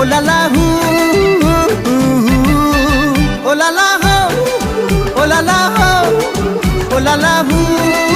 Ooh la la লালা হু, ও লালা হো ও লালা হো ওলালা হু।